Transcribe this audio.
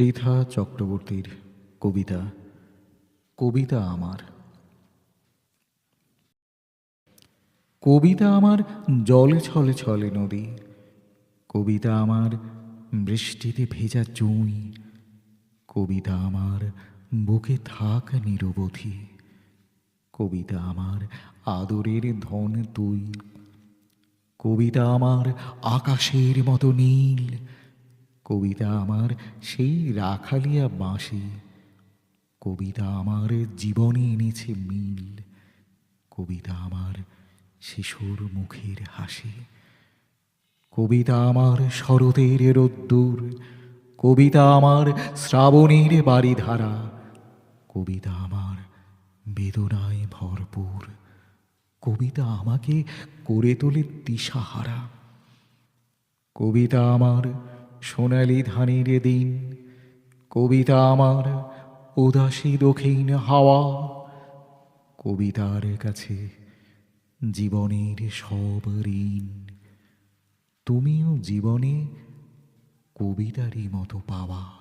পৃথা চক্রবর্তীর কবিতা কবিতা আমার। কবিতা আমার জলে ছলে ছলে নদী, কবিতা আমার বৃষ্টিতে ভেজা চুই, কবিতা আমার বুকে থাক নিরবধি, কবিতা আমার আদরের ধন তুই, কবিতা আমার আকাশের মতো নীল কবিতা আমার সেই রাখালিয়া বাঁশি। কবিতা আমার জীবনে এনেছে মিল। কবিতা আমার শিশুর মুখের হাসি। কবিতা আমার শরতের রোদ্দুর। কবিতা আমার শ্রাবণের বাড়িধারা কবিতা আমার বেদনায় ভরপুর। কবিতা আমাকে করে তোলে দিশাহারা। কবিতা আমার সোনালি ধানের দিন, কবিতা আমার উদাসী দক্ষিণ হাওয়া। কবিতার কাছে জীবনের সব ঋণ, তুমিও জীবনে কবিতারই মতো পাওয়া।